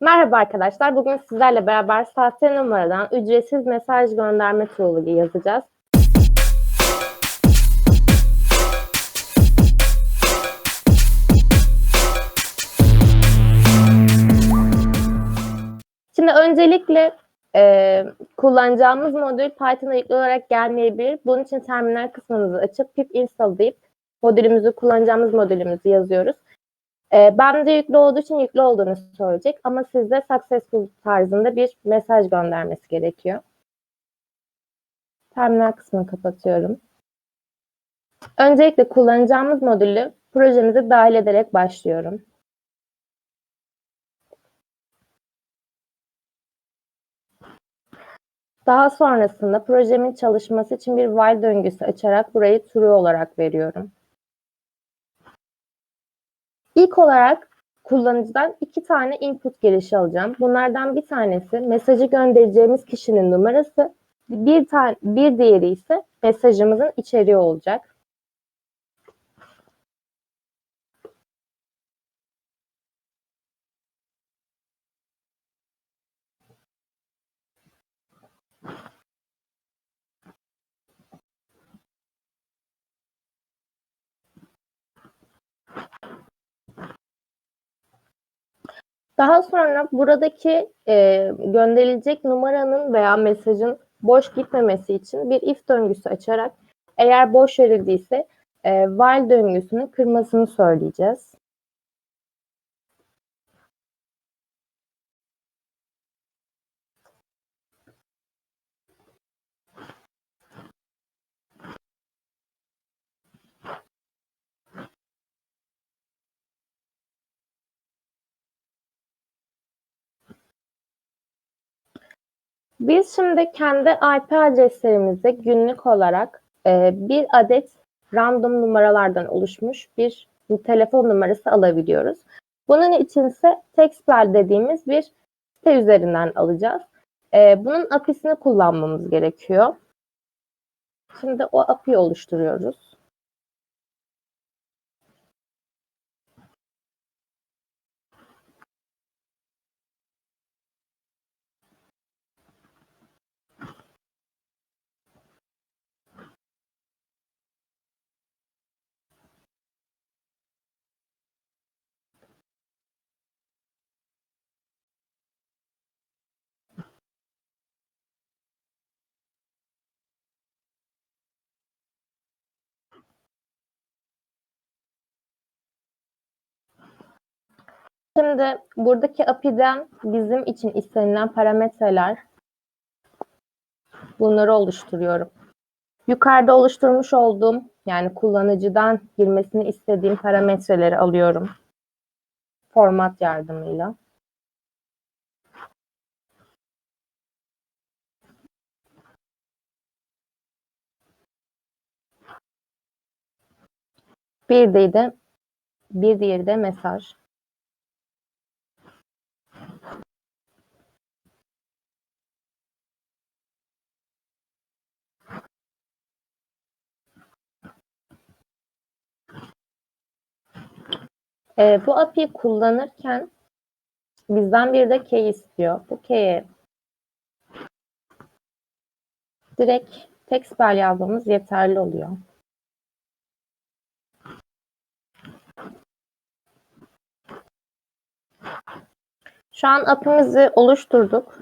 Merhaba arkadaşlar. Bugün sizlerle beraber sahte numaradan ücretsiz mesaj gönderme tool'u yazacağız. Şimdi öncelikle e, kullanacağımız modül Python'a yüklü olarak gelmeyebilir. Bunun için terminal kısmımızı açıp pip install deyip modülümüzü kullanacağımız modülümüzü yazıyoruz. E, ben de yüklü olduğu için yüklü olduğunu söyleyecek ama sizde successful tarzında bir mesaj göndermesi gerekiyor. Terminal kısmını kapatıyorum. Öncelikle kullanacağımız modülü projemize dahil ederek başlıyorum. Daha sonrasında projemin çalışması için bir while döngüsü açarak burayı true olarak veriyorum. İlk olarak kullanıcıdan iki tane input girişi alacağım. Bunlardan bir tanesi mesajı göndereceğimiz kişinin numarası, bir tane bir diğeri ise mesajımızın içeriği olacak. Daha sonra buradaki e, gönderilecek numaranın veya mesajın boş gitmemesi için bir if döngüsü açarak eğer boş verildiyse e, while döngüsünün kırmasını söyleyeceğiz. Biz şimdi kendi IP adreslerimizde günlük olarak e, bir adet random numaralardan oluşmuş bir telefon numarası alabiliyoruz. Bunun için ise Textpel dediğimiz bir site üzerinden alacağız. E, bunun API'sini kullanmamız gerekiyor. Şimdi o API oluşturuyoruz. Şimdi buradaki API'den bizim için istenilen parametreler bunları oluşturuyorum. Yukarıda oluşturmuş olduğum yani kullanıcıdan girmesini istediğim parametreleri alıyorum. Format yardımıyla. Bir de bir diğeri de mesaj. E, bu API'yi kullanırken bizden bir de key istiyor. Bu key'e direkt textbel yazmamız yeterli oluyor. Şu an API'mizi oluşturduk.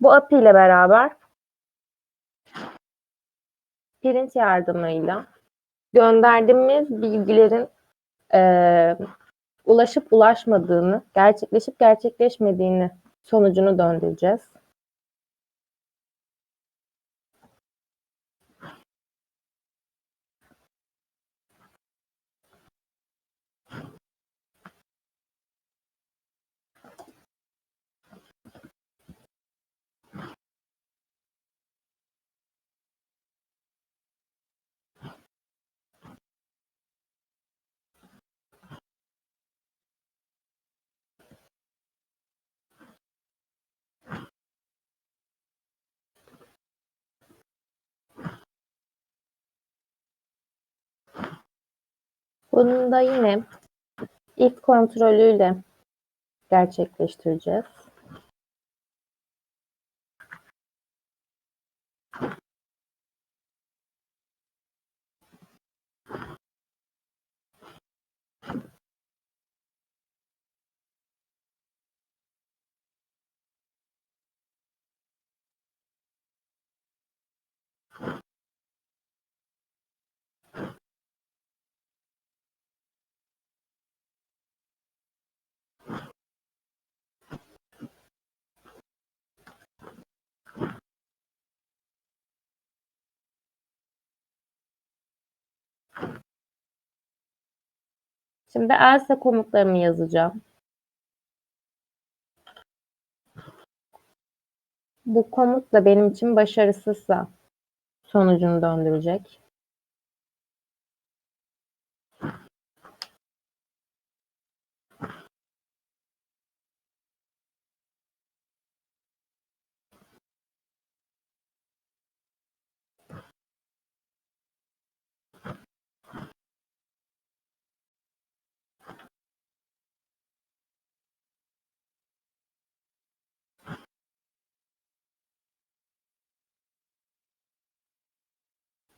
Bu API ile beraber print yardımıyla gönderdiğimiz bilgilerin e, ulaşıp ulaşmadığını, gerçekleşip gerçekleşmediğini sonucunu döndüreceğiz. Bunu da yine if kontrolüyle gerçekleştireceğiz. Şimdi else komutlarımı yazacağım. Bu komut da benim için başarısızsa sonucunu döndürecek.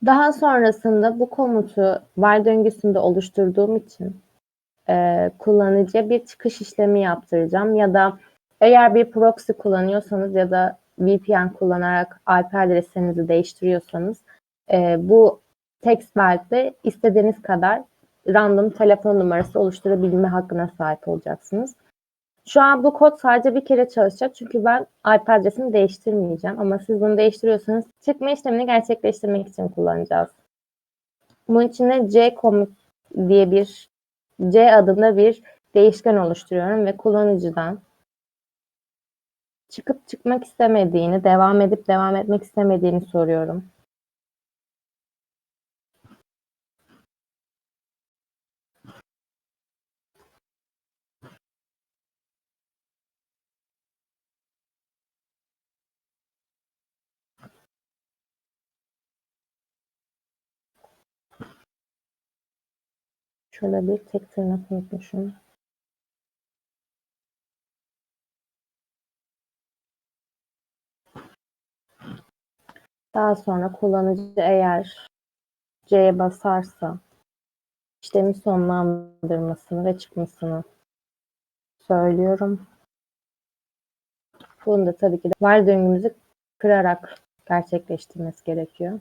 Daha sonrasında bu komutu while döngüsünde oluşturduğum için e, kullanıcıya bir çıkış işlemi yaptıracağım ya da eğer bir proxy kullanıyorsanız ya da VPN kullanarak IP adreslerinizi değiştiriyorsanız e, bu text field'de istediğiniz kadar random telefon numarası oluşturabilme hakkına sahip olacaksınız. Şu an bu kod sadece bir kere çalışacak çünkü ben IP adresini değiştirmeyeceğim ama siz bunu değiştiriyorsanız çıkma işlemini gerçekleştirmek için kullanacağız. Bunun için de C diye bir C adında bir değişken oluşturuyorum ve kullanıcıdan çıkıp çıkmak istemediğini, devam edip devam etmek istemediğini soruyorum. Şöyle bir tek tırnak unutmuşum. Daha sonra kullanıcı eğer C'ye basarsa işlemi sonlandırmasını ve çıkmasını söylüyorum. Bunu da tabii ki de var döngümüzü kırarak gerçekleştirmesi gerekiyor.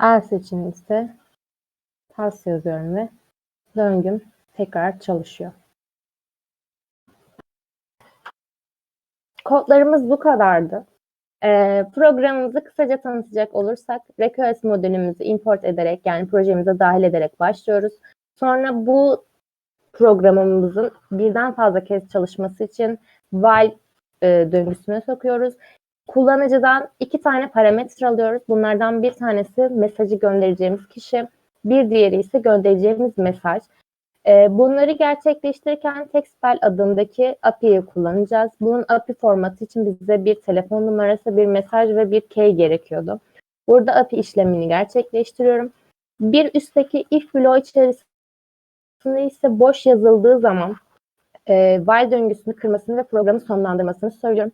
Else için ise pas yazıyorum ve döngüm tekrar çalışıyor. Kodlarımız bu kadardı. Ee, programımızı kısaca tanıtacak olursak Recurse modülümüzü import ederek yani projemize dahil ederek başlıyoruz. Sonra bu programımızın birden fazla kez çalışması için while e, döngüsüne sokuyoruz. Kullanıcıdan iki tane parametre alıyoruz. Bunlardan bir tanesi mesajı göndereceğimiz kişi, bir diğeri ise göndereceğimiz mesaj. Ee, bunları gerçekleştirirken Textbell adındaki API'yi kullanacağız. Bunun API formatı için bize bir telefon numarası, bir mesaj ve bir key gerekiyordu. Burada API işlemini gerçekleştiriyorum. Bir üstteki if bloğu içerisinde ise boş yazıldığı zaman e, while döngüsünü kırmasını ve programı sonlandırmasını söylüyorum.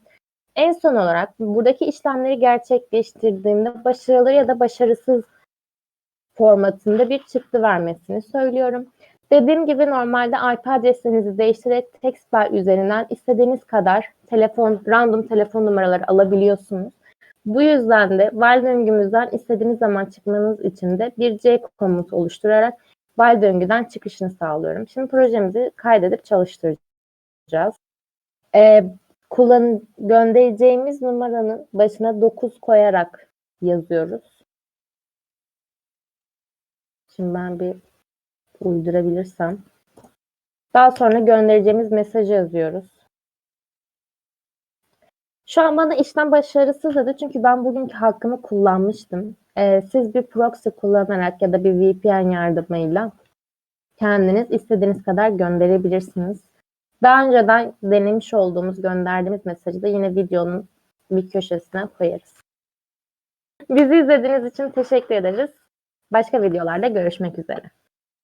En son olarak buradaki işlemleri gerçekleştirdiğimde başarılı ya da başarısız formatında bir çıktı vermesini söylüyorum. Dediğim gibi normalde IP adreslerinizi değiştirerek textbar üzerinden istediğiniz kadar telefon, random telefon numaraları alabiliyorsunuz. Bu yüzden de while döngümüzden istediğiniz zaman çıkmanız için de bir C komutu oluşturarak while döngüden çıkışını sağlıyorum. Şimdi projemizi kaydedip çalıştıracağız. Ee, kullan göndereceğimiz numaranın başına 9 koyarak yazıyoruz. Şimdi ben bir uydurabilirsem. Daha sonra göndereceğimiz mesajı yazıyoruz. Şu an bana işlem başarısız dedi çünkü ben bugünkü hakkımı kullanmıştım. Ee, siz bir proxy kullanarak ya da bir VPN yardımıyla kendiniz istediğiniz kadar gönderebilirsiniz. Daha önceden denemiş olduğumuz gönderdiğimiz mesajı da yine videonun bir köşesine koyarız. Bizi izlediğiniz için teşekkür ederiz. Başka videolarda görüşmek üzere.